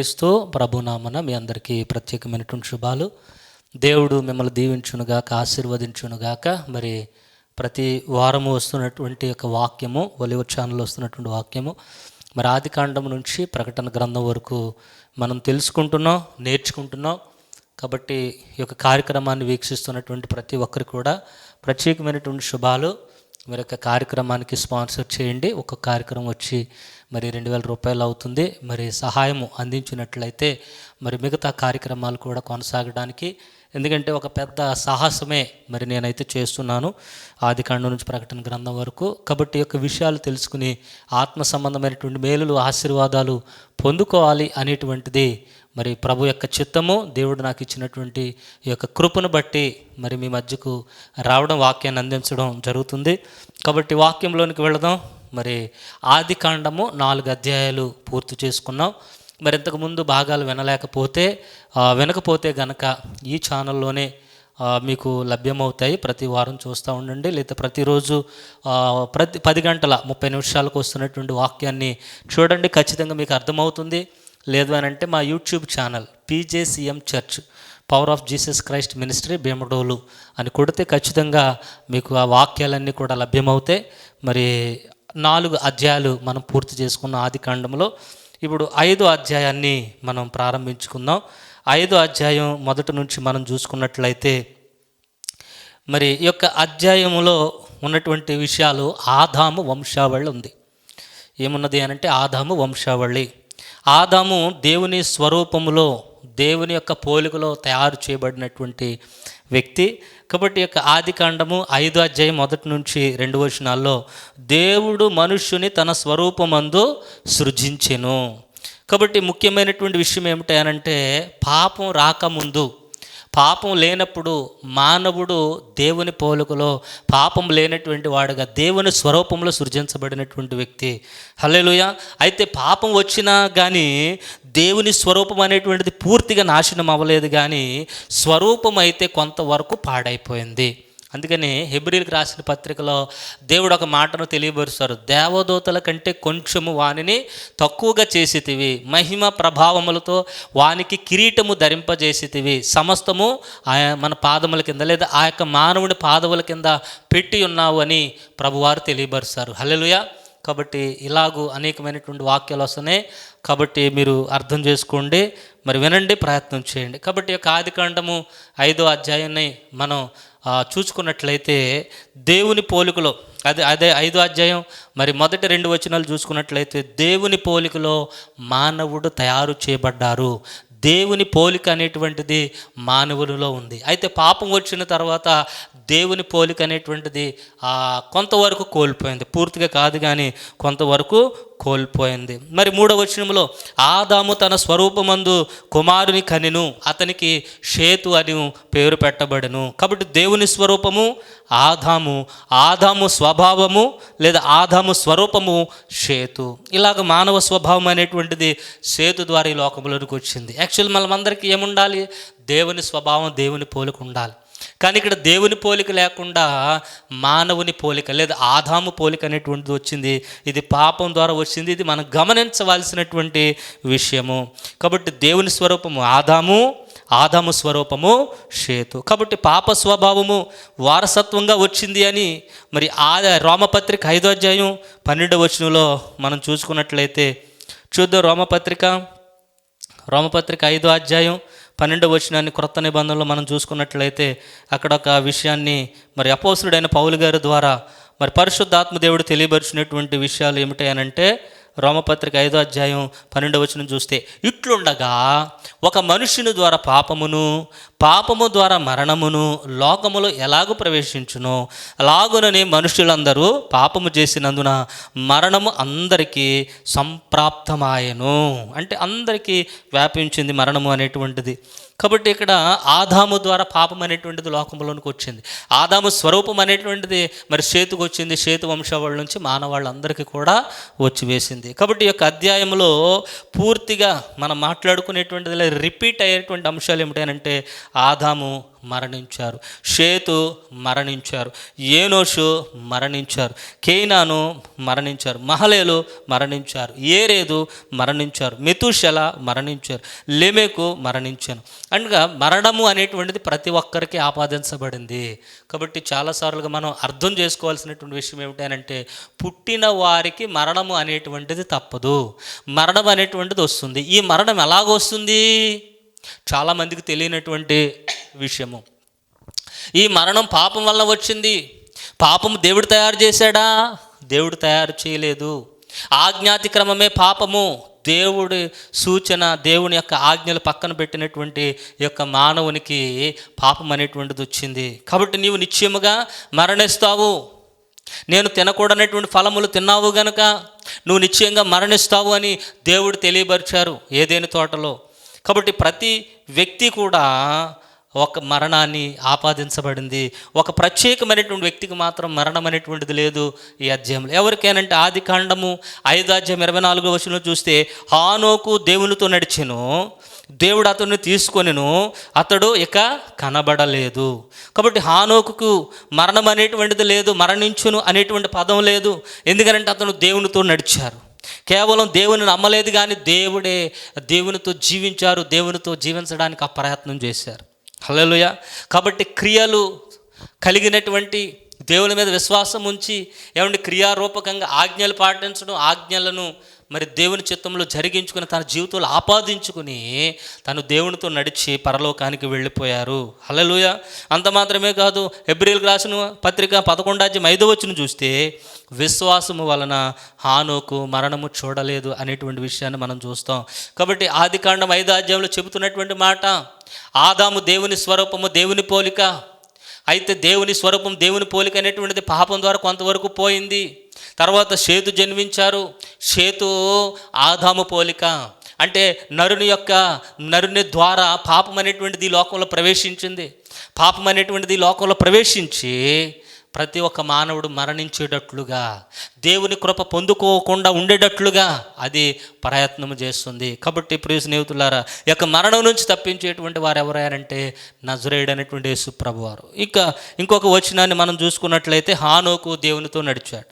యేసుక్రీస్తు ప్రభునామన మీ అందరికీ ప్రత్యేకమైనటువంటి శుభాలు. దేవుడు మిమ్మల్ని దీవించునుగాక ఆశీర్వదించునుగాక మరి ప్రతి వారము వస్తున్నటువంటి ఒక వాక్యము ఒలివ ఛానల్ వస్తున్నటువంటి వాక్యము మరి ఆది కాండం నుంచి ప్రకటన గ్రంథం వరకు మనం తెలుసుకుంటున్నాం నేర్చుకుంటున్నాం. కాబట్టి ఈ యొక్క కార్యక్రమాన్ని వీక్షిస్తున్నటువంటి ప్రతి ఒక్కరు కూడా ప్రత్యేకమైనటువంటి శుభాలు. మీరు యొక్క కార్యక్రమానికి స్పాన్సర్ చేయండి. ఒక కార్యక్రమం వచ్చి మరి రెండు వేల రూపాయలు అవుతుంది. మరి సహాయము అందించినట్లయితే మరి మిగతా కార్యక్రమాలు కూడా కొనసాగడానికి. ఎందుకంటే ఒక పెద్ద సాహసమే మరి నేనైతే చేస్తున్నాను ఆది కాండం నుంచి ప్రకటన గ్రంథం వరకు. కాబట్టి ఈ యొక్క విషయాలు తెలుసుకుని ఆత్మ సంబంధమైనటువంటి మేలులు ఆశీర్వాదాలు పొందుకోవాలి అనేటువంటిది మరి ప్రభు యొక్క చిత్తము. దేవుడు నాకు ఇచ్చినటువంటి ఈ యొక్క కృపను బట్టి మరి మీ మధ్యకు రావడం వాక్యాన్ని అందించడం జరుగుతుంది. కాబట్టి వాక్యంలోనికి వెళదాం. మరి ఆది కాండము నాలుగు అధ్యాయాలు పూర్తి చేసుకున్నాం. మరి ఇంతకుముందు భాగాలు వినలేకపోతే వినకపోతే గనక ఈ ఛానల్లోనే మీకు లభ్యమవుతాయి. ప్రతి వారం చూస్తూ ఉండండి. లేదా ప్రతిరోజు ప్రతి పది గంటల ముప్పై నిమిషాలకు వస్తున్నటువంటి వాక్యాన్ని చూడండి. ఖచ్చితంగా మీకు అర్థమవుతుంది. లేదు అని అంటే మా YouTube channel PJCM church power of Jesus Christ ministry Bhimadolu అని కొడితే ఖచ్చితంగా మీకు ఆ వాక్యాలన్నీ కూడా లభ్యమవుతాయి. మరి నాలుగు అధ్యాయాలు మనం పూర్తి చేసుకున్న ఆది కాండంలో ఇప్పుడు ఐదు అధ్యాయాన్ని మనం ప్రారంభించుకుందాం. ఐదు అధ్యాయం మొదటి నుంచి మనం చూసుకున్నట్లయితే మరి ఈ యొక్క అధ్యాయంలో ఉన్నటువంటి విషయాలు ఆదాము వంశావళి ఉంది. ఏమున్నది అని అంటే ఆదాము వంశావళి. ఆదాము దేవుని స్వరూపములో దేవుని యొక్క పోలికలో తయారు చేయబడినటువంటి వ్యక్తి. కాబట్టి యొక్క ఆది కాండము ఐదు అధ్యాయం మొదటి నుంచి రెండు వచనాల్లో దేవుడు మనుష్యుని తన స్వరూపమందు సృజించెను. కాబట్టి ముఖ్యమైనటువంటి విషయం ఏమిటి అనంటే పాపం రాకముందు పాపం లేనప్పుడు మానవుడు దేవుని పోలుకలో పాపం లేనటువంటి వాడుగా దేవుని స్వరూపంలో సృజించబడినటువంటి వ్యక్తి. హల్లెలూయా. అయితే పాపం వచ్చినా కానీ దేవుని స్వరూపం అనేటువంటిది పూర్తిగా నాశనం అవ్వలేదు కానీ స్వరూపం అయితే కొంతవరకు పాడైపోయింది. అందుకని హెబ్రిల్కి రాసిన పత్రికలో దేవుడు ఒక మాటను తెలియబరుస్తారు దేవదూతల కంటే కొంచెము వానిని తక్కువగా చేసేటివి మహిమ ప్రభావములతో వానికి కిరీటము ధరింపజేసేటివి సమస్తము ఆయా మన పాదముల కింద లేదా ఆ యొక్క మానవుడి పాదముల కింద పెట్టి ఉన్నావు అని ప్రభువారు తెలియబరుస్తారు హల్లెలూయా. కాబట్టి ఇలాగూ అనేకమైనటువంటి వాక్యాలు వస్తున్నాయి. కాబట్టి మీరు అర్థం చేసుకోండి. మరి వినండి ప్రయత్నం చేయండి. కాబట్టి యొక్క యొక్క ఆదికాండము ఐదో అధ్యాయాన్ని మనం చూసుకున్నట్లయితే దేవుని పోలికలో అదే అదే ఐదో అధ్యాయం మరి మొదటి రెండు వచనాలు చూసుకున్నట్లయితే దేవుని పోలికలో మానవుడు తయారు చేయబడ్డారు. దేవుని పోలిక అనేటువంటిది మానవునిలో ఉంది. అయితే పాపం వచ్చిన తర్వాత దేవుని పోలిక అనేటువంటిది కొంతవరకు కోల్పోయింది. పూర్తిగా కాదు కానీ కొంతవరకు కోల్పోయింది. మరి మూడవ వచనంలో ఆదాము తన స్వరూపమందు కుమారుని కనిను అతనికి షేతు అని పేరు పెట్టబడను. కాబట్టి దేవుని స్వరూపము ఆదాము ఆదాము స్వభావము లేదా ఆదాము స్వరూపము సేతు ఇలాగ మానవ స్వభావం అనేటువంటిది సేతు ద్వారా ఈ లోకంలోనికి వచ్చింది. యాక్చువల్ మనమందరికీ ఏముండాలి? దేవుని స్వభావం దేవుని పోలిక ఉండాలి. కానీ ఇక్కడ దేవుని పోలిక లేకుండా మానవుని పోలిక లేదా ఆదాము పోలిక అనేటువంటిది వచ్చింది. ఇది పాపం ద్వారా వచ్చింది. ఇది మనం గమనించవలసినటువంటి విషయము. కాబట్టి దేవుని స్వరూపము ఆదాము ఆదాము స్వరూపము షేతు కాబట్టి పాప స్వభావము వారసత్వంగా వచ్చింది అని మరి ఆ రోమపత్రిక ఐదో అధ్యాయం పన్నెండవ వచనంలో మనం చూసుకున్నట్లయితే చూద్దాం రోమపత్రిక. రోమపత్రిక ఐదో అధ్యాయం పన్నెండవ వచనాన్ని క్రొత్త నిబంధనలో మనం చూసుకున్నట్లయితే అక్కడ ఒక విషయాన్ని మరి అపోసుడైన పౌలు గారి ద్వారా మరి పరిశుద్ధాత్మ దేవుడు తెలియపరిచినటువంటి విషయాలు ఏమిటాయనంటే రోమపత్రిక ఐదో అధ్యాయం పన్నెండవచనం చూస్తే ఇట్లుండగా ఒక మనుషుని ద్వారా పాపమును పాపము ద్వారా మరణమును లోకములో ఎలాగూ ప్రవేశించును? అలాగుననే మనుషులందరూ పాపము చేసినందున మరణము అందరికీ సంప్రాప్తమాయను. అంటే అందరికీ వ్యాపించింది మరణము అనేటువంటిది. కాబట్టి ఇక్కడ ఆదాము ద్వారా పాపం అనేటువంటిది లోకంలోనికి వచ్చింది. ఆదాము స్వరూపం అనేటువంటిది మరి సేతుకు వచ్చింది సేతు వంశావళి నుంచి మానవాళ్ళందరికీ కూడా వచ్చి వేసింది కాబట్టి ఈ యొక్క అధ్యాయంలో పూర్తిగా మనం మాట్లాడుకునేటువంటిది రిపీట్ అయ్యేటువంటి అంశాలు ఏమిటంటే ఆదాము మరణించారు షేతు మరణించారు ఏనోషు మరణించారు కేనాను మరణించారు మహలేలు మరణించారు ఏరేదు మరణించారు మెతుషల మరణించారు లెమెకు మరణించాను అనగా మరణము అనేటువంటిది ప్రతి ఒక్కరికి ఆపాదించబడింది. కాబట్టి చాలాసార్లుగా మనం అర్థం చేసుకోవాల్సినటువంటి విషయం ఏమిటంటే పుట్టిన వారికి మరణము అనేటువంటిది తప్పదు. మరణం అనేటువంటిది వస్తుంది. ఈ మరణం ఎలాగొస్తుంది? చాలామందికి తెలియనటువంటి విషయము. ఈ మరణం పాపం వల్ల వచ్చింది. పాపం దేవుడు తయారు చేశాడా? దేవుడు తయారు చేయలేదు. ఆజ్ఞాతిక్రమమే పాపము. దేవుడి సూచన దేవుని యొక్క ఆజ్ఞలు పక్కన పెట్టినటువంటి యొక్క మానవునికి పాపం అనేటువంటిది వచ్చింది. కాబట్టి నీవు నిశ్చయముగా మరణిస్తావు. నేను తినకూడనటువంటి ఫలములు తిన్నావు గనుక నువ్వు నిశ్చయంగా మరణిస్తావు అని దేవుడు తెలియపరిచారు ఏదేని తోటలో? కాబట్టి ప్రతి వ్యక్తి కూడా ఒక మరణాన్ని ఆపాదించబడింది. ఒక ప్రత్యేకమైనటువంటి వ్యక్తికి మాత్రం మరణం అనేటువంటిది లేదు ఈ అధ్యాయంలో. ఎవరికైనంటే ఆది కాండము ఐదు అధ్యాయం ఇరవై నాలుగో వచనంలో చూస్తే హానోకు దేవునితో నడిచెను దేవుడు అతన్ని తీసుకొనిను అతడు ఇక కనబడలేదు. కాబట్టి హానోకు మరణం అనేటువంటిది లేదు మరణించును అనేటువంటి పదం లేదు. ఎందుకంటే అతను దేవునితో నడిచారు. కేవలం దేవుని నమ్మలేదు కానీ దేవుడే దేవునితో జీవించారు దేవునితో జీవించడానికి ఆ ప్రయత్నం చేశారు. హలోయ కాబట్టి క్రియలు కలిగినటువంటి దేవుని మీద విశ్వాసం ఉంచి ఏమంటే క్రియారూపకంగా ఆజ్ఞలు పాటించడం ఆజ్ఞలను మరి దేవుని చిత్తంలో జరిగించుకుని తన జీవితంలో ఆపాదించుకుని తను దేవునితో నడిచి పరలోకానికి వెళ్ళిపోయారు. హలలుయ అంత మాత్రమే కాదు ఎబ్రిల్ రాసిన పత్రిక పదకొండాజ్యం ఐదో వచ్చిన చూస్తే విశ్వాసము వలన హానోకు మరణము చూడలేదు అనేటువంటి విషయాన్ని మనం చూస్తాం. కాబట్టి ఆది కాండం ఐదో అధ్యాయంలో చెబుతున్నటువంటి మాట ఆదాము దేవుని స్వరూపము దేవుని పోలిక అయితే దేవుని స్వరూపం దేవుని పోలిక అనేటువంటిది పాపం ద్వారా కొంతవరకు పోయింది. తర్వాత సేతు జన్మించారు. సేతు ఆదాము పోలిక. అంటే నరుని యొక్క నరుని ద్వారా పాపం అనేటువంటిది లోకంలో ప్రవేశించింది. పాపం అనేటువంటిది లోకంలో ప్రవేశించి ప్రతి ఒక్క మానవుడు మరణించేటట్లుగా దేవుని కృప పొందుకోకుండా ఉండేటట్లుగా అది ప్రయత్నం చేస్తుంది. కాబట్టి ప్రియ స్నేహితులారా యొక్క మరణం నుంచి తప్పించేటువంటి వారు ఎవరైనంటే నజరేయుడు అనేటువంటి యేసు ప్రభువారు ఇక ఇంకొక వచనాన్ని మనం చూసుకున్నట్లయితే హానోకు దేవునితో నడిచాడు.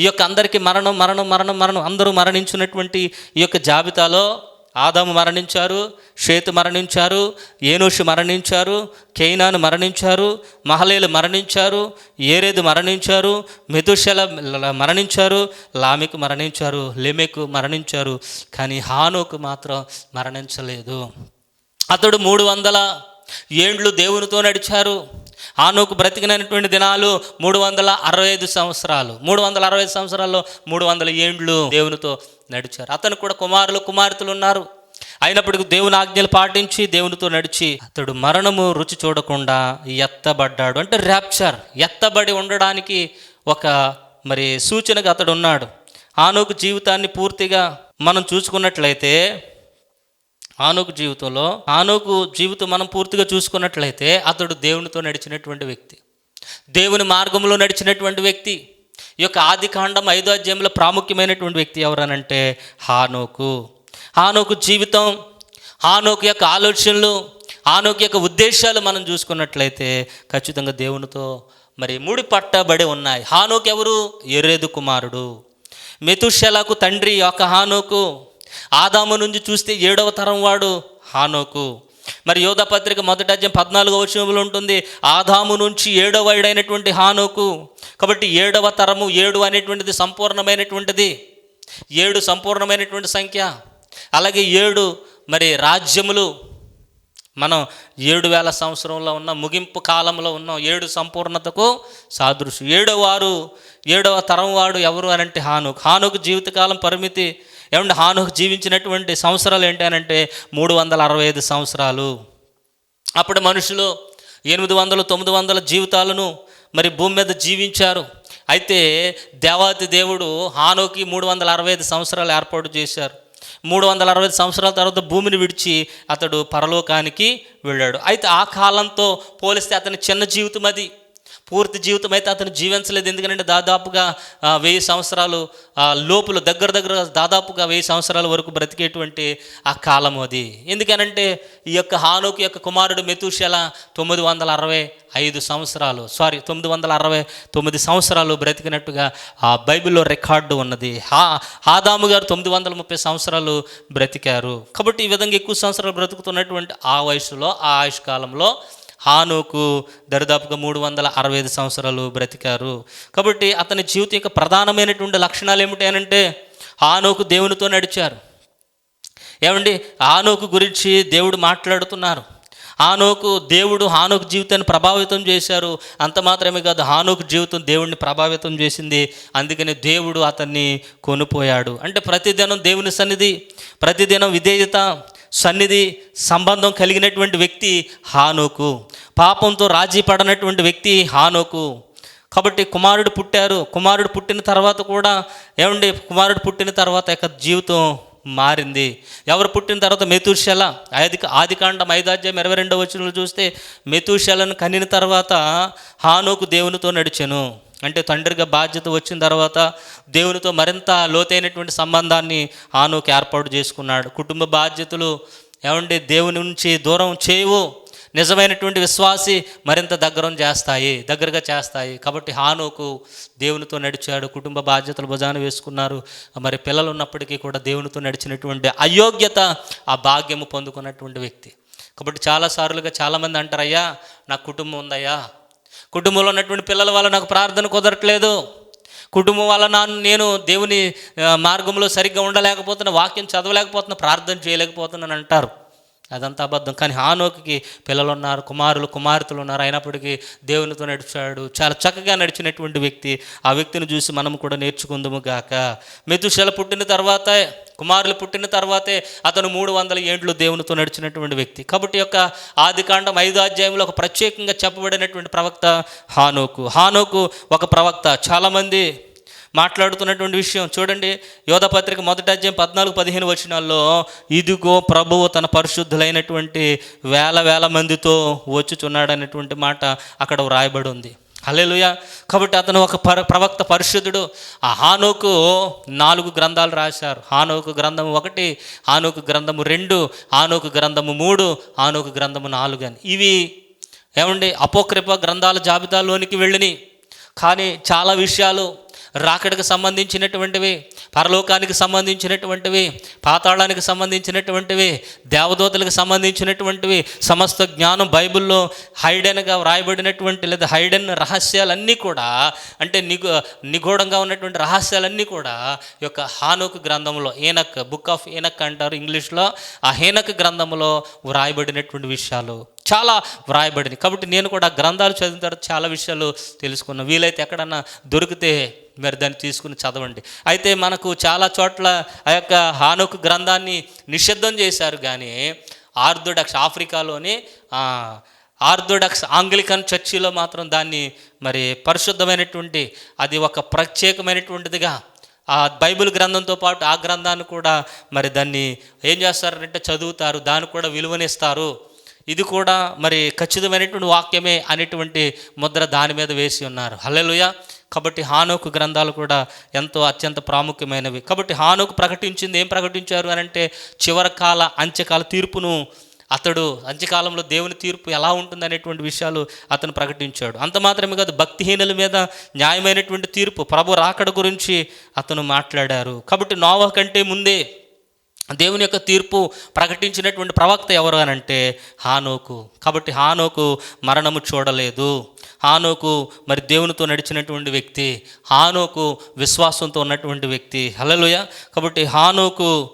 ఈ యొక్క అందరికీ మరణం మరణం మరణం మరణం అందరూ మరణించినటువంటి ఈ యొక్క జాబితాలో ఆదాము మరణించారు షేతు మరణించారు ఏనోషు మరణించారు కేయినాను మరణించారు మహలేలు మరణించారు ఏరేదు మరణించారు మెదుషల మరణించారు లామికు మరణించారు లెమెకు మరణించారు కానీ హానోకు మాత్రం మరణించలేదు. అతడు మూడు వందల ఏండ్లు దేవునితో నడిచారు. ఆనోకు బ్రతికినటువంటి దినాలు మూడు వందల అరవై ఐదు సంవత్సరాలు. మూడు వందల అరవై ఐదు సంవత్సరాల్లో మూడు వందల ఏండ్లు దేవునితో నడిచారు. అతను కూడా కుమారులు కుమార్తెలు ఉన్నారు అయినప్పటికీ దేవుని ఆజ్ఞలు పాటించి దేవునితో నడిచి అతడు మరణము రుచి చూడకుండా ఎత్తబడ్డాడు. అంటే ర్యాప్చర్ ఎత్తబడి ఉండడానికి ఒక మరి సూచనగా అతడు ఉన్నాడు. ఆనోకు జీవితాన్ని పూర్తిగా మనం చూసుకున్నట్లయితే ఆనోకు జీవితంలో ఆనోకు జీవితం మనం పూర్తిగా చూసుకున్నట్లయితే అతడు దేవునితో నడిచినటువంటి వ్యక్తి. దేవుని మార్గంలో నడిచినటువంటి వ్యక్తి. ఈ యొక్క ఆది కాండం ఐదో అధ్యాయంలో ప్రాముఖ్యమైనటువంటి వ్యక్తి ఎవరనంటే హానోకు. హానోకు జీవితం హానోకు యొక్క ఆలోచనలు హానోకు యొక్క ఉద్దేశాలు మనం చూసుకున్నట్లయితే ఖచ్చితంగా దేవునితో మరి ముడి పట్టబడి ఉన్నాయి. హానోకు ఎవరు? ఎర్రేదు కుమారుడు. మెతుషలకు తండ్రి యొక్క హానోకు. ఆదాము నుంచి చూస్తే ఏడవ తరం వాడు హానోకు. మరి యోధ పత్రిక మొదటి అధ్యాయం పద్నాలుగో వచనంలో ఉంటుంది ఆదాము నుంచి ఏడవ వాడైనటువంటి హానోకు. కాబట్టి ఏడవ తరము ఏడు అనేటువంటిది సంపూర్ణమైనటువంటిది ఏడు సంపూర్ణమైనటువంటి సంఖ్య. అలాగే ఏడు మరి రాజ్యములు. మనం ఏడు వేల సంవత్సరంలో ఉన్న ముగింపు కాలంలో ఉన్నాం ఏడు సంపూర్ణతకు సాదృశ్యం. ఏడో వారు ఏడవ తరం వాడు ఎవరు అనంటే హానుక్. హానుక్ జీవితకాలం పరిమితి ఏమంటే హాను జీవించినటువంటి సంవత్సరాలు ఏంటి అని అంటే మూడు వందల అరవై ఐదు సంవత్సరాలు. అప్పుడు మనుషులు ఎనిమిది వందలు తొమ్మిది వందల జీవితాలను మరి భూమి మీద జీవించారు. అయితే దేవాతి దేవుడు హానోకి మూడు వందల అరవై ఐదు సంవత్సరాలు ఏర్పాటు చేశారు. మూడు వందల అరవై ఐదు సంవత్సరాల తర్వాత భూమిని విడిచి అతడు పరలోకానికి వెళ్ళాడు. అయితే ఆ కాలంతో పోలిస్తే అతని చిన్న జీవితం అది. పూర్తి జీవితం అయితే అతను జీవించలేదు. ఎందుకంటే దాదాపుగా వెయ్యి సంవత్సరాలు లోపల దగ్గర దగ్గర దాదాపుగా వెయ్యి సంవత్సరాల వరకు బ్రతికేటువంటి ఆ కాలం అది. ఎందుకనంటే ఈ యొక్క హానోకు యొక్క కుమారుడు మెతుషల తొమ్మిది వందల అరవై ఐదు సంవత్సరాలు సారీ తొమ్మిది వందల అరవై తొమ్మిది సంవత్సరాలు బ్రతికినట్టుగా ఆ బైబిల్లో రికార్డు ఉన్నది. హా ఆదాము గారు తొమ్మిది వందల ముప్పై సంవత్సరాలు బ్రతికారు. కాబట్టి ఈ విధంగా ఎక్కువ సంవత్సరాలు బ్రతుకుతున్నటువంటి ఆ వయసులో ఆ ఆయుష్ కాలంలో హానోకు దరిదాపుగా మూడు వందల అరవై ఐదు సంవత్సరాలు బ్రతికారు. కాబట్టి అతని జీవితం యొక్క ప్రధానమైనటువంటి లక్షణాలు ఏమిటి అనంటే హానోకు దేవునితో నడిచారు. ఏమండి? ఆనోకు గురించి దేవుడు మాట్లాడుతున్నారు. ఆనోకు దేవుడు హానోకు జీవితాన్ని ప్రభావితం చేశారు. అంత మాత్రమే కాదు హానోకు జీవితం దేవుడిని ప్రభావితం చేసింది. అందుకని దేవుడు అతన్ని కొనుపోయాడు. అంటే ప్రతిదినం దేవుని సన్నిధి ప్రతిదినం విధేయత సన్నిధి సంబంధం కలిగినటువంటి వ్యక్తి హానోకు పాపంతో రాజీ పడనటువంటి వ్యక్తి హానోకు. కాబట్టి కుమారుడు పుట్టారు. కుమారుడు పుట్టిన తర్వాత కూడా ఏమండి? కుమారుడు పుట్టిన తర్వాత యొక్క జీవితం మారింది. ఎవరు పుట్టిన తర్వాత? మెతూషల ఆది ఆదికాండం ఐదాధ్యాయం ఇరవై రెండవ వచనంలో చూస్తే మెతూషలను కనిన తర్వాత హానోకు దేవునితో నడిచెను. అంటే తండ్రిగా బాధ్యత వచ్చిన తర్వాత దేవునితో మరింత లోతైనటువంటి సంబంధాన్ని హానోకు ఏర్పాటు చేసుకున్నాడు. కుటుంబ బాధ్యతలు ఏమంటే దేవుని నుంచి దూరం చేయవు. నిజమైనటువంటి విశ్వాసి మరింత దగ్గరం చేస్తాయి దగ్గరగా చేస్తాయి. కాబట్టి హానుకు దేవునితో నడిచాడు. కుటుంబ బాధ్యతలు భుజాన వేసుకున్నారు. మరి పిల్లలు ఉన్నప్పటికీ కూడా దేవునితో నడిచినటువంటి అయోగ్యత ఆ భాగ్యము పొందుకున్నటువంటి వ్యక్తి. కాబట్టి చాలాసార్లుగా చాలామంది అంటారయ్యా నా నాకు కుటుంబం ఉందయ్యా కుటుంబంలో ఉన్నటువంటి పిల్లల వల్ల నాకు ప్రార్థన కుదరట్లేదు. కుటుంబం వల్ల నా నేను దేవుని మార్గంలో సరిగ్గా ఉండలేకపోతున్నా వాక్యం చదవలేకపోతున్నా ప్రార్థన చేయలేకపోతున్నాను అంటారు. అదంతా అబద్ధం. కానీ హానోకి పిల్లలు ఉన్నారు కుమారులు కుమార్తెలు ఉన్నారు అయినప్పటికీ దేవునితో నడిచాడు. చాలా చక్కగా నడిచినటువంటి వ్యక్తి. ఆ వ్యక్తిని చూసి మనం కూడా నేర్చుకుందాము గాక. మెతుశల పుట్టిన తర్వాత కుమారులు పుట్టిన తర్వాతే అతను మూడు వందల ఏండ్లు దేవునితో నడిచినటువంటి వ్యక్తి. కాబట్టి యొక్క ఆదికాండం ఐదు అధ్యాయంలో ఒక ప్రత్యేకంగా చెప్పబడినటువంటి ప్రవక్త హానోకు. హానోకు ఒక ప్రవక్త. చాలామంది మాట్లాడుతున్నటువంటి విషయం చూడండి. యోధపత్రిక మొదటి అధ్యాయం పద్నాలుగు పదిహేను వచనాల్లో ఇదిగో ప్రభువు తన పరిశుద్ధులైనటువంటి వేల వేల మందితో వచ్చుచున్నాడనేటువంటి మాట అక్కడ వ్రాయబడి ఉంది. హల్లెలూయా. కాబట్టి అతను ఒక పర ప్రవక్త పరిశుద్ధుడు. ఆ హానోకు నాలుగు గ్రంథాలు రాశారు. హానోకు గ్రంథము ఒకటి హానోకు గ్రంథము రెండు హానోకు గ్రంథము మూడు హానోకు గ్రంథము నాలుగు అని. ఇవి ఏమండి? అపోక్రిప గ్రంథాల జాబితాలోనికి వెళ్ళినాయి. కానీ చాలా విషయాలు రాకడికి సంబంధించినటువంటివి పరలోకానికి సంబంధించినటువంటివి పాతాళానికి సంబంధించినటువంటివి దేవదూతలకు సంబంధించినటువంటివి సమస్త జ్ఞానం బైబిల్లో హైడెన్గా వ్రాయబడినటువంటి లేదా హైడెన్ రహస్యాలన్నీ కూడా అంటే నిగు నిగూఢంగా ఉన్నటువంటి రహస్యాలన్నీ కూడా ఈ యొక్క హానోక్ గ్రంథంలో ఏనక్ బుక్ ఆఫ్ ఏనక్ అంటారు ఇంగ్లీష్లో ఆ హేనక్ గ్రంథంలో వ్రాయబడినటువంటి విషయాలు చాలా వ్రాయబడింది కాబట్టి నేను కూడా గ్రంథాలు చదివిన తర్వాత చాలా విషయాలు తెలుసుకున్నాను. వీలైతే ఎక్కడన్నా దొరికితే మరి దాన్ని తీసుకుని చదవండి. అయితే మనకు చాలా చోట్ల ఆ యొక్క హానుక్ గ్రంథాన్ని నిషిద్ధం చేశారు కానీ ఆర్థోడాక్స్ ఆఫ్రికాలోని ఆర్థోడాక్స్ ఆంగ్లికన్ చర్చిలో మాత్రం దాన్ని మరి పరిశుద్ధమైనటువంటి అది ఒక ప్రత్యేకమైనటువంటిదిగా ఆ బైబిల్ గ్రంథంతో పాటు ఆ గ్రంథాన్ని కూడా మరి దాన్ని ఏం చేస్తారంటే చదువుతారు దాన్ని కూడా విలువనిస్తారు. ఇది కూడా మరి ఖచ్చితమైనటువంటి వాక్యమే అనేటువంటి ముద్ర దాని మీద వేసి ఉన్నారు. హల్లెలూయా. కాబట్టి హానోకు గ్రంథాలు కూడా ఎంతో అత్యంత ప్రాముఖ్యమైనవి. కాబట్టి హానోకు ప్రకటించింది ఏం ప్రకటించారు అని అంటే చివరి కాల అంత్యకాల తీర్పును అతడు అంత్యకాలంలో దేవుని తీర్పు ఎలా ఉంటుంది అనేటువంటి విషయాలు అతను ప్రకటించాడు. అంత మాత్రమే కాదు భక్తిహీనుల మీద న్యాయమైనటువంటి తీర్పు ప్రభు రాకడ గురించి అతను మాట్లాడారు. కాబట్టి నోవా కంటే ముందే దేవుని యొక్క తీర్పు ప్రకటించినటువంటి ప్రవక్త ఎవరు అని అంటే హానోకు. కాబట్టి హానోకు మరణము చూడలేదు. హానోకు మరి దేవునితో నడిచినటువంటి వ్యక్తి హానోకు విశ్వాసంతో ఉన్నటువంటి వ్యక్తి. హలలుయ కాబట్టి హానోకు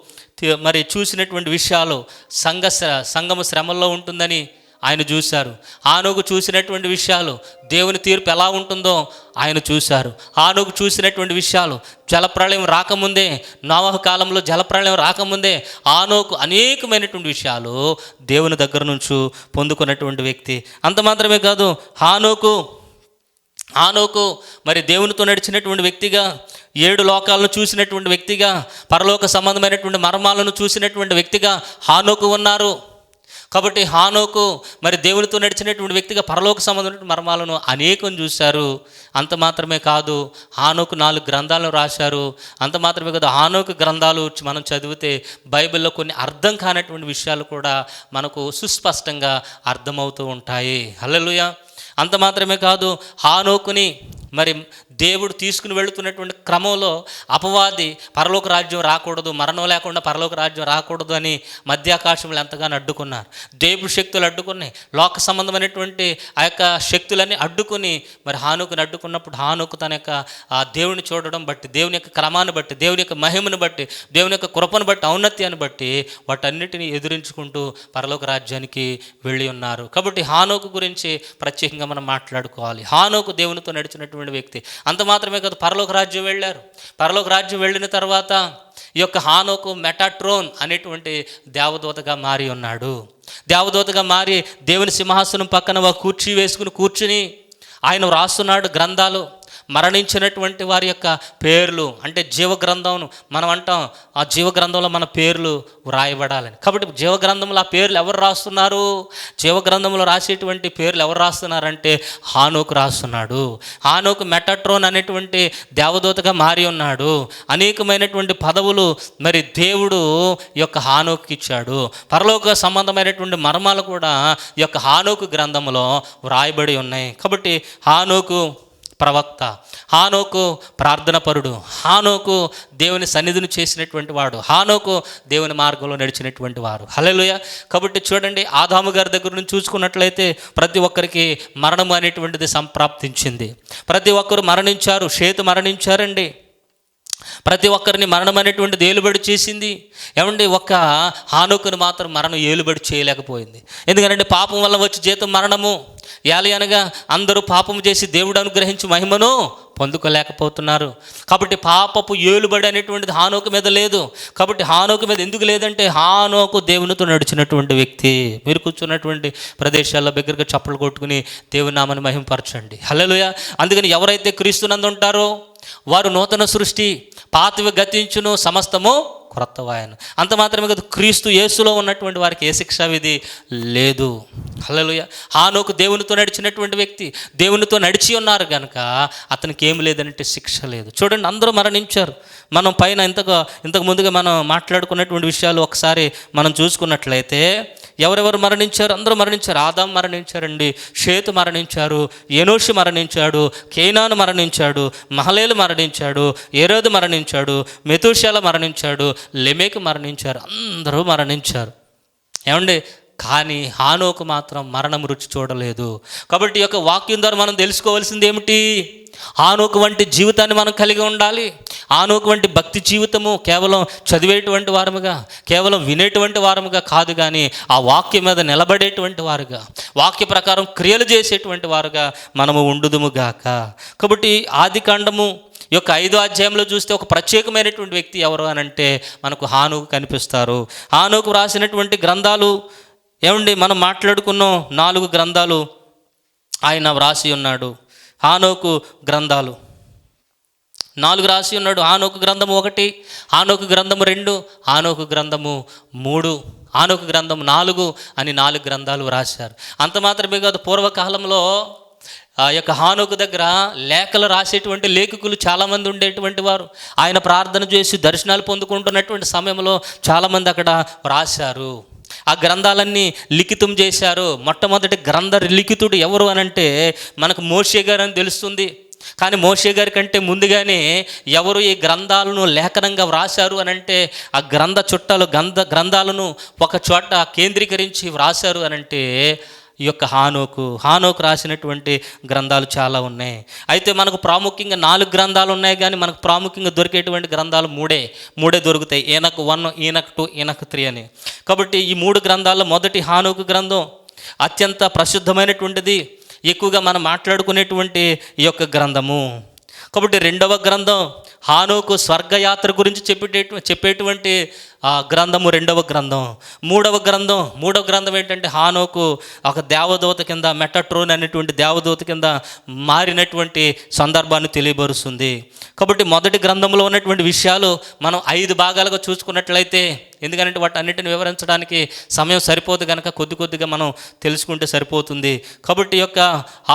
మరి చూసినటువంటి విషయాలు సంఘ శ్ర- సంఘము శ్రమల్లో ఉంటుందని ఆయన చూశారు. ఆనోకు చూసినటువంటి విషయాలు దేవుని తీర్పు ఎలా ఉంటుందో ఆయన చూశారు. ఆనోకు చూసినటువంటి విషయాలు జలప్రళయం రాకముందే నోవహ కాలంలో జలప్రళయం రాకముందే ఆనోకు అనేకమైనటువంటి విషయాలు దేవుని దగ్గర నుంచి పొందుకున్నటువంటి వ్యక్తి. అంత మాత్రమే కాదు హానోకు ఆనోకు మరి దేవునితో నడిచినటువంటి వ్యక్తిగా ఏడు లోకాలను చూసినటువంటి వ్యక్తిగా పరలోక సంబంధమైనటువంటి మర్మాలను చూసినటువంటి వ్యక్తిగా హానోకు ఉన్నారు. కాబట్టి హానోకు మరి దేవునితో నడిచినటువంటి వ్యక్తిగా పరలోక సంబంధమైన మర్మాలను అనేకం చూశారు. అంత మాత్రమే కాదు హానోకు నాలుగు గ్రంథాలను రాశారు. అంత మాత్రమే కాదు హానోకు గ్రంథాలు మనం చదివితే బైబిల్లో కొన్ని అర్థం కానటువంటి విషయాలు కూడా మనకు సుస్పష్టంగా అర్థమవుతూ ఉంటాయి. హల్లెలూయా! అంత మాత్రమే కాదు హానోకుని మరి దేవుడు తీసుకుని వెళుతున్నటువంటి క్రమంలో అపవాది పరలోక రాజ్యం రాకూడదు మరణం లేకుండా పరలోక రాజ్యం రాకూడదు అని మధ్యాకాశంలో ఎంతగానో అడ్డుకున్నారు. దేవుడు శక్తులు అడ్డుకున్నాయి. లోక సంబంధమైనటువంటి ఆ యొక్క శక్తులన్నీ అడ్డుకుని మరి హానుకుని అడ్డుకున్నప్పుడు హానుకు తన యొక్క ఆ దేవుని చూడడం బట్టి దేవుని యొక్క క్రమాన్ని బట్టి దేవుని యొక్క మహిమను బట్టి దేవుని యొక్క కృపను బట్టి ఔన్నత్యాన్ని బట్టి వాటన్నిటిని ఎదురించుకుంటూ పరలోక రాజ్యానికి వెళ్ళి ఉన్నారు. కాబట్టి హానోకు గురించి ప్రత్యేకంగా మనం మాట్లాడుకోవాలి. హానోకు దేవునితో నడిచినటువంటి వ్యక్తి అంత మాత్రమే కాదు పరలోక రాజ్యం వెళ్ళారు. పరలోక రాజ్యం వెళ్ళిన తర్వాత ఈ యొక్క హానోకు మెటాట్రోన్ అనేటువంటి దేవదూతగా మారి ఉన్నాడు. దేవదూతగా మారి దేవుని సింహాసనం పక్కన ఒక కుర్చీ వేసుకుని కూర్చుని ఆయన వ్రాస్తున్నాడు గ్రంథాలు. మరణించినటువంటి వారి యొక్క పేర్లు అంటే జీవ గ్రంథం మనం అంటాం ఆ జీవ గ్రంథంలో మన పేర్లు వ్రాయబడాలని. కాబట్టి జీవ గ్రంథంలో ఆ పేర్లు ఎవరు రాస్తున్నారు? జీవ గ్రంథంలో రాసేటువంటి పేర్లు ఎవరు రాస్తున్నారంటే హానోకు రాస్తున్నాడు. హానోకు మెటట్రోన్ అనేటువంటి దేవదూతగా మారి ఉన్నాడు. అనేకమైనటువంటి పదవులు మరి దేవుడు ఈ యొక్క హానోకి ఇచ్చాడు. పరలోక సంబంధమైనటువంటి మర్మాలు కూడా ఈ యొక్క హానోకు గ్రంథంలో వ్రాయబడి ఉన్నాయి. కాబట్టి హానోకు ప్రవక్త. హానోకు ప్రార్థనపరుడు. హానోకు దేవుని సన్నిధిని చేసినటువంటి వాడు. హానోకు దేవుని మార్గంలో నడిచినటువంటి వారు. హల్లెలూయా. కాబట్టి చూడండి ఆదాము గారి దగ్గర నుంచి చూసుకున్నట్లయితే ప్రతి ఒక్కరికి మరణం అనేటువంటిది సంప్రాప్తించింది. ప్రతి ఒక్కరు మరణించారు. షేతు మరణించారండి. ప్రతి ఒక్కరిని మరణం అనేటువంటిది ఏలుబడి చేసింది. ఏమండి ఒక్క హానుకుని మాత్రం మరణం ఏలుబడి చేయలేకపోయింది. ఎందుకంటే పాపం వల్ల వచ్చి జీతం మరణము. యాలి అనగా అందరూ పాపం చేసి దేవుడు అనుగ్రహించి మహిమను పొందుకోలేకపోతున్నారు. కాబట్టి పాపపు ఏలుబడి అనేటువంటిది హానోకు మీద లేదు. కాబట్టి హానోకు మీద ఎందుకు లేదంటే హానోకు దేవునితో నడిచినటువంటి వ్యక్తి. మీరు కూర్చున్నటువంటి ప్రదేశాల్లో దగ్గరగా చప్పలు కొట్టుకుని దేవుని నామని మహిమపరచండి హల్లెలూయా. అందుకని ఎవరైతే క్రీస్తునందు ఉంటారో వారు నూతన సృష్టి పాతవి గతించును సమస్తము క్రొత్తవాయను అంత మాత్రమే కాదు క్రీస్తు యేసులో ఉన్నటువంటి వారికి ఏ శిక్షా విధి లేదు. హల్లెలూయా. హానోకు దేవునితో నడిచినటువంటి వ్యక్తి దేవునితో నడిచి ఉన్నారు కనుక అతనికి ఏం లేదంటే శిక్ష లేదు. చూడండి అందరూ మరణించారు. మనం పైన ఇంతకు ఇంతకు ముందుగా మనం మాట్లాడుకున్నటువంటి విషయాలు ఒకసారి మనం చూసుకున్నట్లయితే ఎవరెవరు మరణించారు? అందరూ మరణించారు. ఆదాం మరణించారండి షేతు మరణించారు ఎనోషి మరణించాడు కేనాను మరణించాడు మహలేలు మరణించాడు ఏరోదు మరణించాడు మెతుషాల మరణించాడు లెమేకు మరణించారు అందరూ మరణించారు. ఏమండి? కానీ హానోకు మాత్రం మరణం రుచి చూడలేదు. కాబట్టి ఈ యొక్క వాక్యం ద్వారా మనం తెలుసుకోవాల్సింది ఏమిటి? ఆనోకు వంటి జీవితాన్ని మనం కలిగి ఉండాలి. ఆనోకు వంటి భక్తి జీవితము కేవలం చదివేటువంటి వారముగా కేవలం వినేటువంటి వారముగా కాదు కానీ ఆ వాక్యం మీద నిలబడేటువంటి వారుగా వాక్య ప్రకారం క్రియలు చేసేటువంటి వారుగా మనము ఉండుదుముగాక కాబట్టి ఆది కాండము యొక్క ఐదో అధ్యాయంలో చూస్తే ఒక ప్రత్యేకమైనటువంటి వ్యక్తి ఎవరు అని అంటే మనకు హానుకు కనిపిస్తారు. హానుకు రాసినటువంటి గ్రంథాలు ఏమండి? మనం మాట్లాడుకున్నాం నాలుగు గ్రంథాలు ఆయన వ్రాసి ఉన్నాడు. హానోకు గ్రంథాలు. నాలుగు రాసి ఉన్నాడు. ఆనోకు గ్రంథము ఒకటి ఆనోకు గ్రంథము రెండు ఆనోకు గ్రంథము మూడు ఆనోకు గ్రంథము నాలుగు అని నాలుగు గ్రంథాలు రాశారు అంత మాత్రమే కాదు పూర్వకాలంలో ఆ యొక్క హానుకు దగ్గర లేఖలు రాసేటువంటి లేఖకులు చాలామంది ఉండేటువంటి వారు. ఆయన ప్రార్థన చేసి దర్శనాలు పొందుకుంటున్నటువంటి సమయంలో చాలామంది అక్కడ రాశారు. ఆ గ్రంథాలన్నీ లిఖితం చేశారు. మొట్టమొదటి గ్రంథ లిఖితుడు ఎవరు అనంటే మనకు మోషే గారు అని తెలుస్తుంది. కానీ మోషే గారి కంటే ముందుగానే ఎవరు ఈ గ్రంథాలను లేఖనంగా వ్రాశారు అని అంటే ఆ గ్రంథ చుట్టాలు గ్రంథ గ్రంథాలను ఒక చోట కేంద్రీకరించి వ్రాశారు అని అంటే ఈ యొక్క హానోకు హానోకు రాసినటువంటి గ్రంథాలు చాలా ఉన్నాయి. అయితే మనకు ప్రాముఖ్యంగా నాలుగు గ్రంథాలు ఉన్నాయి కానీ మనకు ప్రాముఖ్యంగా దొరికేటువంటి గ్రంథాలు మూడే మూడే దొరుకుతాయి. Enoch one Enoch two Enoch three అని. కాబట్టి ఈ మూడు గ్రంథాల్లో మొదటి హానోకు గ్రంథం అత్యంత ప్రసిద్ధమైనటువంటిది ఎక్కువగా మనం మాట్లాడుకునేటువంటి ఈ యొక్క గ్రంథము. కాబట్టి రెండవ గ్రంథం హానోకు స్వర్గయాత్ర గురించి చెప్పేట చెప్పేటువంటి ఆ గ్రంథము రెండవ గ్రంథం. మూడవ గ్రంథం మూడవ గ్రంథం ఏంటంటే హానోకు ఒక దేవదూత కింద మెటట్రోన్ అనేటువంటి దేవదూత కింద మారినటువంటి సందర్భాన్ని తెలియబరుస్తుంది. కాబట్టి మొదటి గ్రంథంలో ఉన్నటువంటి విషయాలు మనం ఐదు భాగాలుగా చూసుకున్నట్లయితే ఎందుకంటే వాటి అన్నిటిని వివరించడానికి సమయం సరిపోదు కనుక కొద్ది కొద్దిగా మనం తెలుసుకుంటే సరిపోతుంది. కాబట్టి యొక్క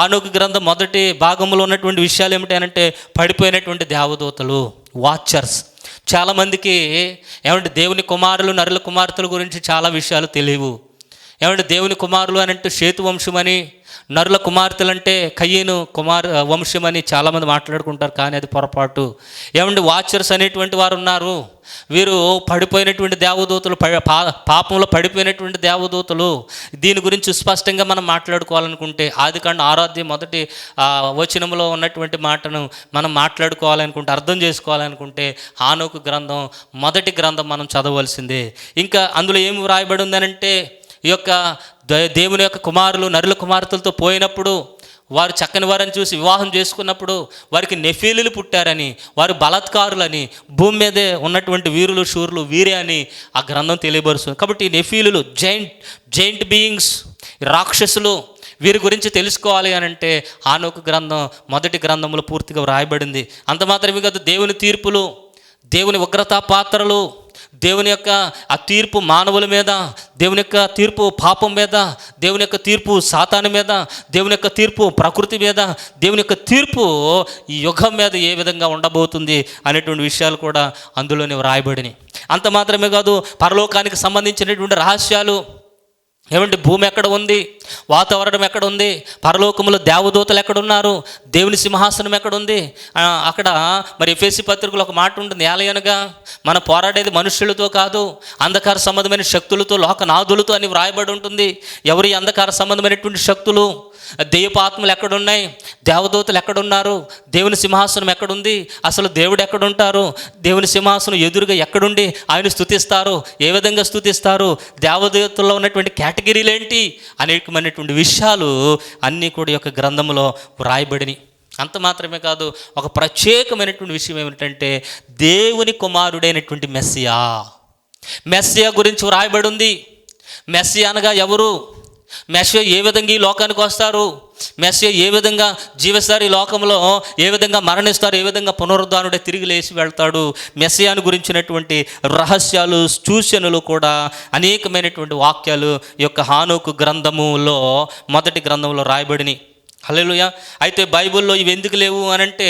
ఆనోకు గ్రంథం మొదటి భాగంలో ఉన్నటువంటి విషయాలు ఏమిటి అంటే పడిపోయినటువంటి దేవదూతలు. వాచర్స్ చాలామందికి ఏమంటే దేవుని కుమారులు నరుల కుమార్తెల గురించి చాలా విషయాలు తెలియవు. ఏమంటే దేవుని కుమారులు అని అంటే సేతు వంశమని నరుల కుమార్తెలంటే కయ్యను కుమార్ వంశమని చాలామంది మాట్లాడుకుంటారు కానీ అది పొరపాటు. ఏమంటే వాచర్స్ అనేటువంటి వారు ఉన్నారు. వీరు పడిపోయినటువంటి దేవదూతలు ప- పా- పాపంలో పడిపోయినటువంటి దేవదూతలు. దీని గురించి స్పష్టంగా మనం మాట్లాడుకోవాలనుకుంటే ఆది కాండ ఆరాధ్య మొదటి వచనంలో ఉన్నటువంటి మాటను మనం మాట్లాడుకోవాలనుకుంటే అర్థం చేసుకోవాలనుకుంటే ఆనోకు గ్రంథం మొదటి గ్రంథం మనం చదవలసిందే ఇంకా అందులో ఏమి వ్రాయబడి ఉందనంటే ఈ యొక్క దేవుని యొక్క కుమారులు నరుల కుమార్తెలతో పోయినప్పుడు వారు చక్కని వారిని చూసి వివాహం చేసుకున్నప్పుడు వారికి నెఫీలులు పుట్టారని వారు బలత్కారులని భూమి మీదే ఉన్నటువంటి వీరులు శూరులు వీరే అని ఆ గ్రంథం తెలియబరుస్తుంది కాబట్టి ఈ నెఫీలులు జైంట్ జైంట్ బీయింగ్స్ రాక్షసులు వీరి గురించి తెలుసుకోవాలి అని అంటే ఆనోకు గ్రంథం మొదటి గ్రంథంలో పూర్తిగా వ్రాయబడింది. అంత మాత్రమే కాదు దేవుని తీర్పులు దేవుని ఉగ్రతా పాత్రలు దేవుని యొక్క ఆ తీర్పు మానవుల మీద దేవుని యొక్క తీర్పు పాపం మీద దేవుని యొక్క తీర్పు సాతాను మీద దేవుని యొక్క తీర్పు ప్రకృతి మీద దేవుని యొక్క తీర్పు ఈ యుగం మీద ఏ విధంగా ఉండబోతుంది అనేటువంటి విషయాలు కూడా అందులోనే వ్రాయబడినాయి అంత మాత్రమే కాదు పరలోకానికి సంబంధించినటువంటి రహస్యాలు ఏమంటే భూమి ఎక్కడ ఉంది? వాతావరణం ఎక్కడ ఉంది? పరలోకములో దేవదూతలు ఎక్కడ ఉన్నారు దేవుని సింహాసనం ఎక్కడ ఉంది? అక్కడ మరి ఎఫ్ఎస్సి పత్రికలు ఒక మాట ఉంటుంది ఏలయనగా మన పోరాడేది మనుష్యులతో కాదు అంధకార సంబంధమైన శక్తులతో లోకనాథులతో అని వ్రాయబడి ఉంటుంది. ఎవరి అంధకార సంబంధమైనటువంటి శక్తులు? దెయ్యపాత్మలు ఎక్కడున్నాయి? దేవదూతలు ఎక్కడున్నారు? దేవుని సింహాసనం ఎక్కడుంది? అసలు దేవుడు ఎక్కడుంటారు? దేవుని సింహాసనం ఎదురుగా ఎక్కడుండి ఆయన స్థుతిస్తారు? ఏ విధంగా స్థుతిస్తారు? దేవదూతల్లో ఉన్నటువంటి కేటగిరీలు ఏంటి? అనేకమైనటువంటి విషయాలు అన్నీ కూడా యొక్క గ్రంథంలో వ్రాయబడినాయి అంత మాత్రమే కాదు ఒక ప్రత్యేకమైనటువంటి విషయం ఏమిటంటే దేవుని కుమారుడైనటువంటి మెస్సియా. మెస్సియా గురించి వ్రాయబడి ఉంది. మెస్సియా అనగా ఎవరు? మెస్య ఏ విధంగా ఈ లోకానికి వస్తారు? మెస్య ఏ విధంగా జీవిస్తారు ఈ లోకంలో ఏ విధంగా మరణిస్తారు? ఏ విధంగా పునరుద్ధానుడే తిరిగి లేచి వెళ్తాడు? మెస్యాను గురించినటువంటి రహస్యాలు సూచనలు కూడా అనేకమైనటువంటి వాక్యాలు ఈ యొక్క హానోకు గ్రంథములో మొదటి గ్రంథంలో రాయబడినాయి. హలోయ అయితే బైబిల్లో ఇవి ఎందుకు లేవు అనంటే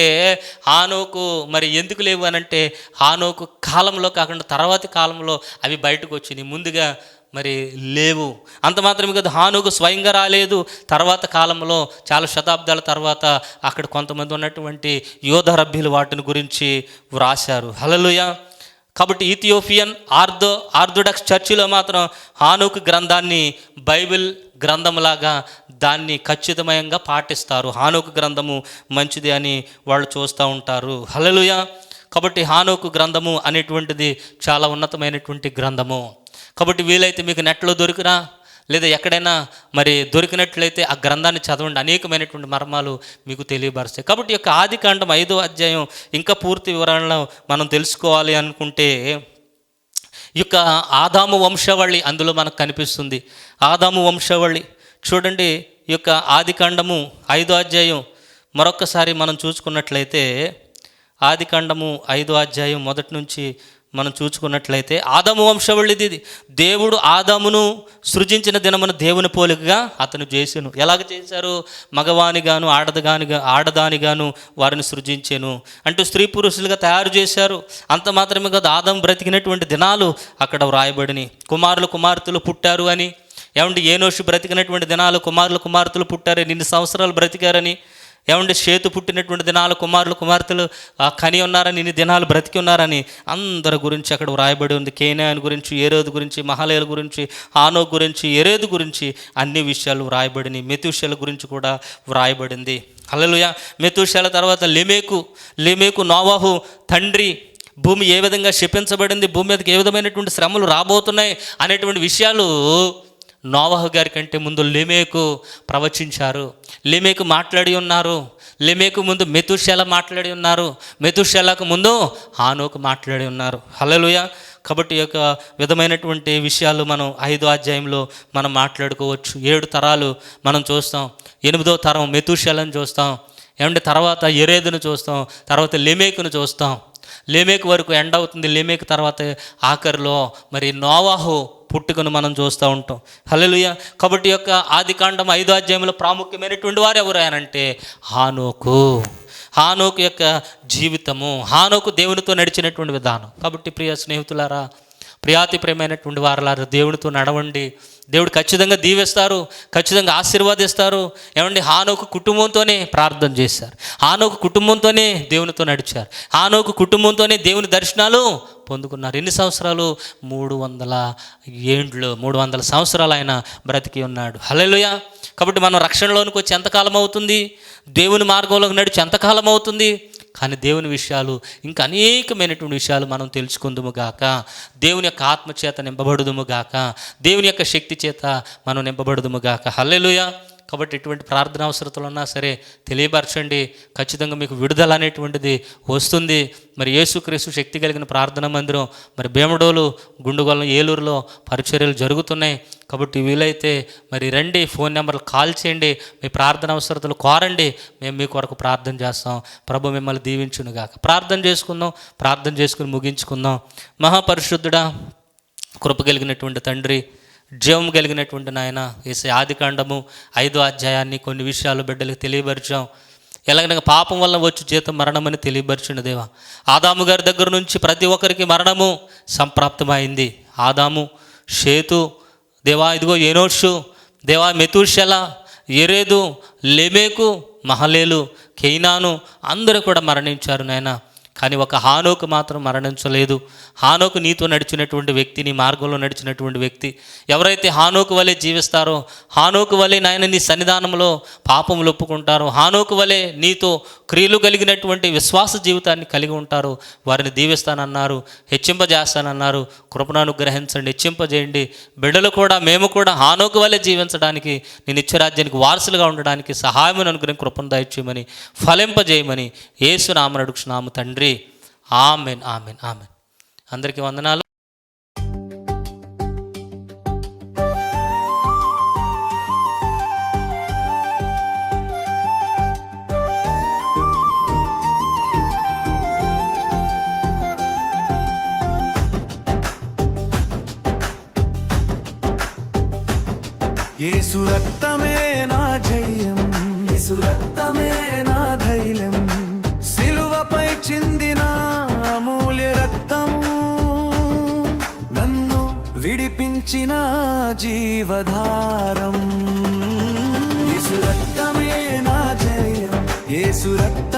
హానోకు మరి ఎందుకు లేవు అనంటే హానోకు కాలంలో కాకుండా తర్వాతి కాలంలో అవి బయటకు వచ్చినాయి. ముందుగా మరి లేవు. అంత మాత్రమే కాదు హానుకు స్వయంగా రాలేదు. తర్వాత కాలంలో చాలా శతాబ్దాల తర్వాత అక్కడ కొంతమంది ఉన్నటువంటి యోధరభ్యులు వాటిని గురించి వ్రాశారు. హలలుయ కాబట్టి ఈథియోపియన్ ఆర్థో ఆర్థోడాక్స్ చర్చిలో మాత్రం హానుకు గ్రంథాన్ని బైబిల్ గ్రంథంలాగా దాన్ని ఖచ్చితమయంగా పాటిస్తారు. హానుకు గ్రంథము మంచిది అని వాళ్ళు చూస్తూ ఉంటారు. హలలుయ కాబట్టి హానోకు గ్రంథము అనేటువంటిది చాలా ఉన్నతమైనటువంటి గ్రంథము. కాబట్టి వీలైతే మీకు నెట్లో దొరికినా లేదా ఎక్కడైనా మరి దొరికినట్లయితే ఆ గ్రంథాన్ని చదవండి. అనేకమైనటువంటి మర్మాలు మీకు తెలియబరుస్తాయి. కాబట్టి ఈ యొక్క ఆది కాండం ఐదో అధ్యాయం ఇంకా పూర్తి వివరాలను మనం తెలుసుకోవాలి అనుకుంటే ఈ యొక్క ఆదాము వంశావళి అందులో మనకు కనిపిస్తుంది. ఆదాము వంశావళి చూడండి ఈ యొక్క ఆది కాండము ఐదో అధ్యాయం మరొక్కసారి మనం చూసుకున్నట్లయితే ఆది కాండము ఐదో అధ్యాయం మొదటి నుంచి మనం చూసుకున్నట్లయితే ఆదము వంశవళిది ఇది దేవుడు ఆదమును సృజించిన దినమున దేవుని పోలికగా అతను చేసాను. ఎలాగ చేశారు? మగవానిగాను ఆడదగానిగా ఆడదానిగాను వారిని సృజించాను. అంటూ స్త్రీ పురుషులుగా తయారు చేశారు. అంత మాత్రమే కాదు ఆదం బ్రతికినటువంటి దినాలు అక్కడ వ్రాయబడిని కుమారులు కుమార్తెలు పుట్టారు అని. ఏమంటే ఏనోషు బ్రతికినటువంటి దినాలు కుమారులు కుమార్తెలు పుట్టారని ఇన్ని సంవత్సరాలు బ్రతికారని. ఏమంటే చేతు పుట్టినటువంటి దినాలు కుమారులు కుమార్తెలు ఆ, కని ఉన్నారని ఇన్ని దినాలు బ్రతికి ఉన్నారని అందరి గురించి అక్కడ వ్రాయబడి ఉంది. కేనాయన్ గురించి ఏరేదు గురించి మహాలయల గురించి ఆనో గురించి ఎరేదు గురించి అన్ని విషయాలు వ్రాయబడినాయి. మెతుషల గురించి కూడా వ్రాయబడింది. హల్లెలూయా. మెతుషాల తర్వాత లిమేకు లిమేకు నోవాహు తండ్రి భూమి ఏ విధంగా శపించబడింది భూమి మీదకి ఏ విధమైనటువంటి శ్రమలు రాబోతున్నాయి అనేటువంటి విషయాలు నోవహు గారి కంటే ముందు లెమేకు ప్రవచించారు. లెమేకు మాట్లాడి ఉన్నారు. లెమేకు ముందు మెతుషెల మాట్లాడి ఉన్నారు. మెతుషెలకు ముందు హానోకు మాట్లాడి ఉన్నారు. హల్లెలూయా. కాబట్టి యొక్క విధమైనటువంటి విషయాలు మనం ఐదో అధ్యాయంలో మనం మాట్లాడుకోవచ్చు. ఏడు తరాలు మనం చూస్తాం. ఎనిమిదో తరం మెతుషెలను చూస్తాం. ఏమంటే తర్వాత ఎరేదును చూస్తాం. తర్వాత లెమేకును చూస్తాం. లేమేక్ వరకు ఎండ్ అవుతుంది. లేమేక్ తర్వాత ఆఖరిలో. మరి నోవాహు పుట్టుకను మనం చూస్తూ ఉంటాం. హలలుయ కాబట్టి యొక్క ఆదికాండం ఐదో అధ్యాయంలో ప్రాముఖ్యమైనటువంటి వారు ఎవరు అంటే హానోకు. హానోకు యొక్క జీవితము హానోకు దేవునితో నడిచినటువంటి విధానం. కాబట్టి ప్రియ స్నేహితులారా ప్రియాతి ప్రియమైనటువంటి వారలారా దేవునితో నడవండి. దేవుడు ఖచ్చితంగా దీవిస్తారు ఖచ్చితంగా ఆశీర్వాదిస్తారు. ఏమండి? హానోకు కుటుంబంతోనే ప్రార్థన చేశారు. హానోకు కుటుంబంతోనే దేవునితో నడిచారు. హానోకు కుటుంబంతోనే దేవుని దర్శనాలు పొందుకున్నారు. ఎన్ని సంవత్సరాలు? మూడు వందల ఏండ్లు మూడు వందల సంవత్సరాలు ఆయన బ్రతికి ఉన్నాడు. హల్లెలూయా! కాబట్టి మనం రక్షణలోనికి వచ్చి ఎంతకాలం అవుతుంది? దేవుని మార్గంలోకి నడిచి ఎంతకాలం అవుతుంది? కానీ దేవుని విషయాలు ఇంకా అనేకమైనటువంటి విషయాలు మనం తెలుసుకుందుము గాక. దేవుని యొక్క ఆత్మచేత నింపబడుదుము గాక. దేవుని యొక్క శక్తి చేత మనం నింపబడుదుము గాక. హల్లెలుయా. కాబట్టి ఎటువంటి ప్రార్థన అవసరతలు ఉన్నా సరే తెలియపరచండి. ఖచ్చితంగా మీకు విడుదల అనేటువంటిది వస్తుంది. మరి యేసుక్రీస్తు శక్తి కలిగిన ప్రార్థన మందిరం మరి భీమడోలు గుండుగొల్లం ఏలూరులో పరిచర్యలు జరుగుతున్నాయి. కాబట్టి వీలైతే మరి రండి ఫోన్ నెంబర్లు కాల్ చేయండి మీ ప్రార్థన అవసరతలు కోరండి. మేము మీ కొరకు ప్రార్థన చేస్తాం. ప్రభు మిమ్మల్ని దీవించునుగాక. ప్రార్థన చేసుకుందాం ప్రార్థన చేసుకుని ముగించుకుందాం. మహాపరిశుద్ధుడా కృప కలిగినటువంటి తండ్రి జీవం కలిగినటువంటి నాయన వేసే ఆదికాండము ఐదో అధ్యాయాన్ని కొన్ని విషయాలు బిడ్డలకు తెలియపరిచాం. ఎలాగనగా పాపం వల్ల వచ్చి జీతం మరణమని తెలియపరిచిన దేవా. ఆదాము గారి దగ్గర నుంచి ప్రతి ఒక్కరికి మరణము సంప్రాప్తమైంది. ఆదాము షేతు దేవా ఇదిగో ఏనోషు దేవా మెతుషెల ఎరేదు లెమేకు మహలేలు కెయినాను అందరూ కూడా మరణించారు నాయన. కానీ ఒక హానోకు మాత్రం మరణించలేదు. హానోకు నీతో నడిచినటువంటి వ్యక్తి నీ మార్గంలో నడిచినటువంటి వ్యక్తి. ఎవరైతే హానోకు వలె జీవిస్తారో హానోకు వలె నాయన నీ సన్నిధానంలో పాపములు ఒప్పుకుంటారో. హానోకు వలె నీతో క్రియలు కలిగినటువంటి విశ్వాస జీవితాన్ని కలిగి ఉంటారు. వారిని దీవిస్తానన్నారు హెచ్చింపజేస్తానన్నారు. కృపను అనుగ్రహించండి హెచ్చింపజేయండి. బిడ్డలు కూడా మేము కూడా హానోకు వలె జీవించడానికి నీ నిత్యరాజ్యానికి వారసులుగా ఉండడానికి సహాయం అనుగ్రహం కృపను దయచేయమని ఫలింపజేయమని ఏసు నామను అడుగుచున్నాము తండ్రి. Amen amen amen. అందరికీ వందనాలు. విడిపించిన జీవధారం. యేసు రక్తమే నా జయం ఏసు రక్త